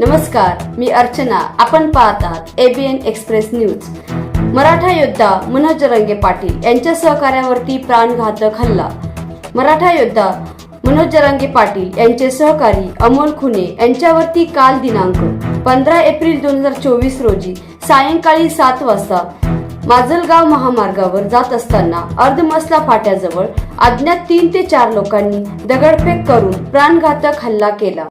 नमस्कार मी अर्चना. आपण पाहत आहात एबीएन एक्सप्रेस न्यूज मराठा योद्धा मनोज रंगे पाटील यांच्या सहकार्यावरती प्राणघातक हल्ला. मराठा योद्धा मनोज जरांगे पाटील यांचे सहकारी अमोल खुने यांच्यावरती काल दिनांक पंधरा एप्रिल दोन हजार चोवीस रोजी सायंकाळी सात वाजता माजलगाव महामार्गावर जात असताना अर्धमसला फाट्याजवळ अज्ञात तीन ते चार लोकांनी दगडफेक करून प्राणघातक हल्ला केला.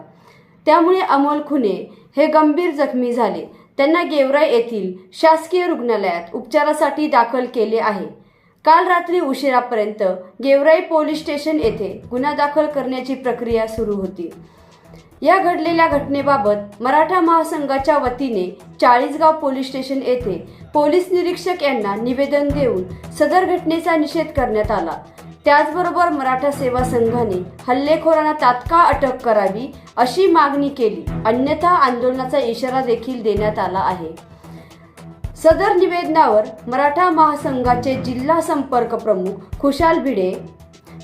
त्यामुळे अमोल खुने हे गंभीर जखमी झाले. त्यांना गेवराई येथील शासकीय रुग्णालयात उपचारासाठी दाखल केले आहे. काल रात्री उशिरापर्यंत गेवराई पोलीस स्टेशन येथे गुन्हा दाखल करण्याची प्रक्रिया सुरू होती. या घडलेल्या घटनेबाबत मराठा महासंघाच्या वतीने चाळीसगाव पोलीस स्टेशन येथे पोलीस निरीक्षक यांना निवेदन देऊन सदर घटनेचा निषेध करण्यात आला. त्याचबरोबर मराठा सेवा संघाने हल्लेखोरांना तात्काळ अटक करावी अशी मागणी केली. अन्यथा आंदोलनाचा इशारा देखील देण्यात आला आहे. सदर निवेदनावर मराठा महासंघाचे जिल्हा संपर्क प्रमुख खुशाल भिडे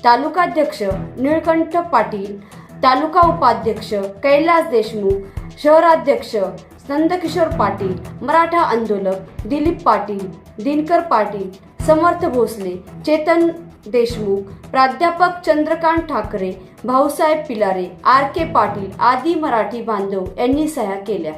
तालुकाध्यक्ष निळकंठ पाटील तालुका उपाध्यक्ष कैलास देशमुख शहराध्यक्ष नंदकिशोर पाटील मराठा आंदोलक दिलीप पाटील दिनकर पाटील समर्थ भोसले चेतन देशमुख प्राध्यापक चंद्रकांत ठाकरे भाऊसाहेब पिलारे आर के पाटील आदी मराठी बांधव यांनी सह्या केल्या.